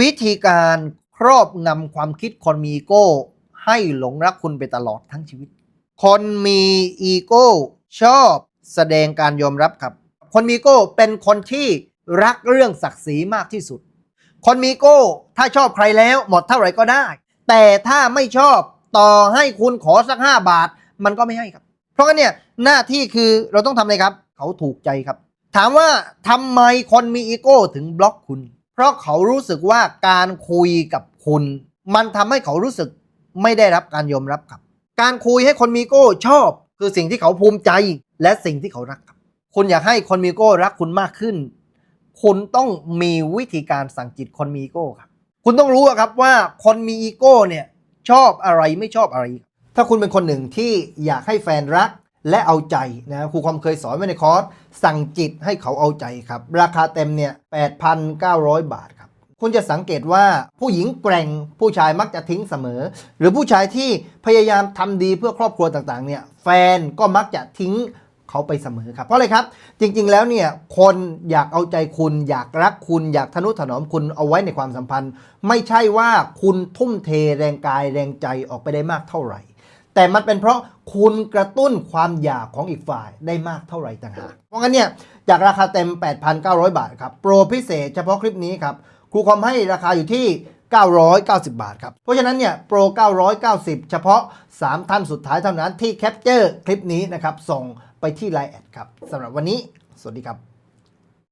วิธีการครอบงำความคิดคนมีอีโก้ ให้หลงรักคุณไปตลอดทั้งชีวิต คนมีอีโก้ ชอบแสดงการยอมรับครับ คนมีโก้เป็นคนที่รักเรื่องศักดิ์ศรีมากที่สุด คนมีอีโก้ถ้าชอบใครแล้วหมดเท่าไหร่ก็ได้ แต่ถ้าไม่ชอบต่อให้คุณขอสัก 5 บาท มันก็ไม่ให้ครับ เพราะงั้นเนี่ยหน้าที่คือเราต้องทำอะไรครับ เขาถูกใจครับ ถามว่าทำไมคนมีอีโก้ถึงบล็อกคุณ เพราะเขารู้สึกว่าการคุยกับคุณ มันทำให้เขารู้สึกไม่ได้รับการยอมรับครับ การคุยให้คนมีอีโก้ชอบ คือสิ่งที่เขาภูมิใจและสิ่งที่เขารักครับคุณอยากให้คนมีอีโก้รักคุณมากขึ้น คุณต้องมีวิธีการสั่งจิตคนมีอีโก้ครับ คุณต้องรู้ครับว่าคนมีอีโก้เนี่ยชอบอะไรไม่ชอบอะไร ถ้าคุณเป็นคนหนึ่งที่อยากให้แฟนรัก และเอาใจนะครูความเคยสอนไว้ในคอร์สสั่งจิตให้เขาเอาใจครับ ราคาเต็มเนี่ย8,900 บาทครับ คุณจะสังเกตว่าผู้หญิงแกร่งผู้ชายมักจะทิ้งเสมอ หรือผู้ชายที่พยายามทำดีเพื่อครอบครัวต่างๆเนี่ยแฟนก็มักจะทิ้งเขาไปเสมอครับเพราะอะไรครับ จริง ๆ แล้วเนี่ยคนอยากเอาใจคุณอยากรักคุณอยากทนุถนอมคุณเอาไว้ในความสัมพันธ์ ไม่ใช่ว่าคุณทุ่มเทแรงกายแรงใจออกไปได้มากเท่าไหร่ แต่มันเป็นเพราะคุณกระตุ้นความอยากของอีกฝ่ายได้มากเท่าไหร่ต่างหาก เพราะงั้นเนี่ยจากราคาเต็ม 8,900 บาทครับ โปรพิเศษเฉพาะคลิปนี้ครับ ครูคอมให้ราคาอยู่ที่ 990 บาทครับ เพราะฉะนั้นเนี่ยโปร 990 เฉพาะ 3 ท่านสุดท้ายเท่านั้นที่แคปเจอร์คลิปนี้นะครับ ส่งไปที่ไลน์แอดครับสำหรับวันนี้ สวัสดีครับ